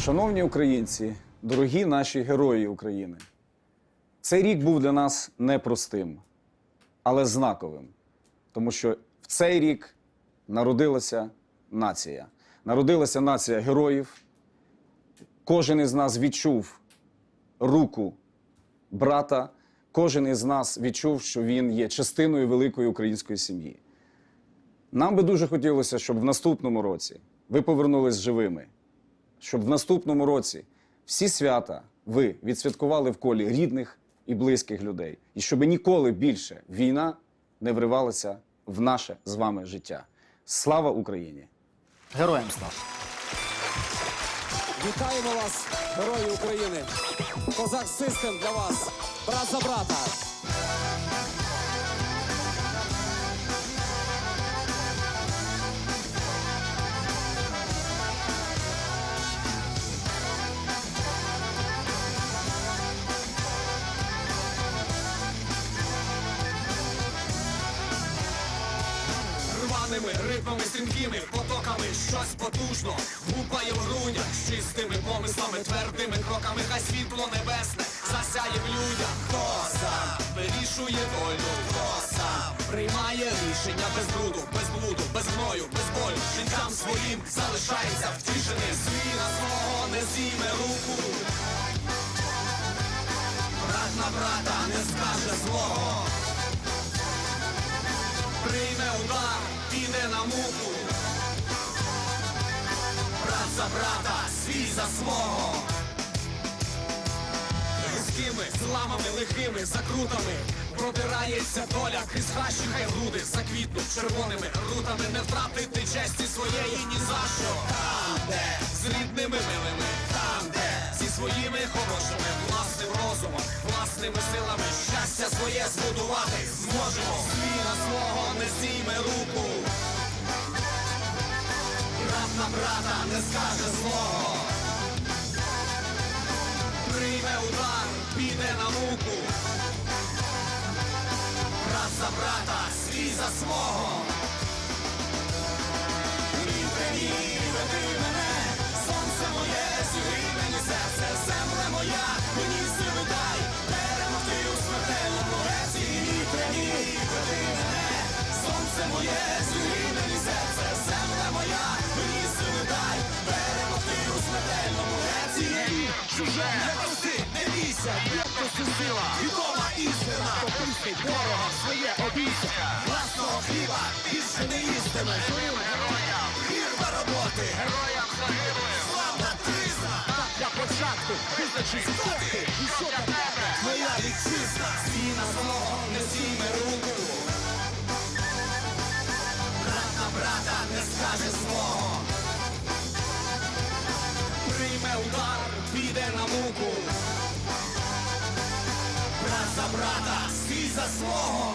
Шановні українці, дорогі наші герої України, цей рік був для нас непростим, але знаковим, тому що в цей рік народилася нація. Народилася нація героїв. Кожен із нас відчув руку брата, кожен із нас відчув, що він є частиною великої української сім'ї. Нам би дуже хотілося, щоб в наступному році ви повернулись живими, щоб в наступному році всі свята ви відсвяткували в колі рідних і близьких людей, і щоб ніколи більше війна не вривалася в наше з вами життя. Слава Україні! Героям слава! Вітаємо вас, герої України! Козак Систем для вас, брат за брата. Рваними ритмами стрімкими потоками щось потужно гупає в грудях з чистими помислами, твердими кроками, хай світло небесне засяє в людях. Хто сам вирішує долю, хто сам приймає рішення без бруду, без блуду, без гною, без болю. Життям своїм залишається втішений. Свій на свого не зійме руку. Брат на брата не скаже муку. Брат за брата, свій за свого. Різкими зламами лихими закрутами Продирається доля. Крізь хащі хай груди заквітнуть червоними рутами. Не втратити честі своєї ні за що. Там, де з рідними милими Там, де зі своїми хорошими Власним розумом, власними силами Щастя своє збудувати. Зможемо. Свій на свого не зійме руку на брата не скаже злого прийме удар, піде на муку. Брат за брата, свій за свого. Вітре мій, попустить ворога своє обійся. Власного хліба більше не їстиме. Своїм героям вірна роботи, героям загиблим. Славна тизна, так для початку визначить хто ти і що для тебе твоя вітчизна. Свій на свого не зійме руку. Брат на брата не скаже свого. Прийме удар, піде на муку. Брат за брата, за свого.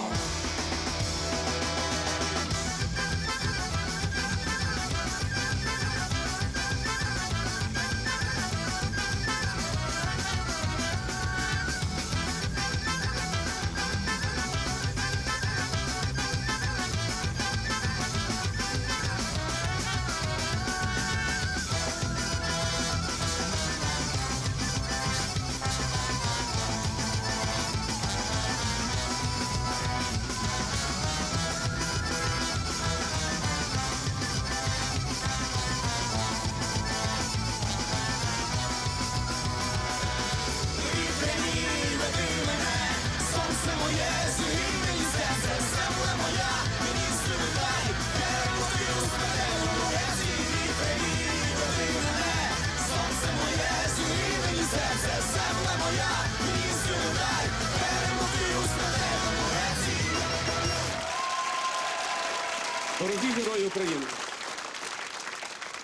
Дорогі герої України!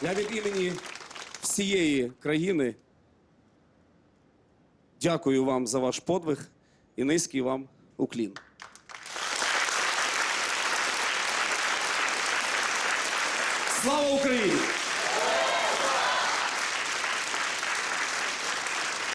Я від імені всієї країни дякую вам за ваш подвиг і низький вам уклін. Слава Україні!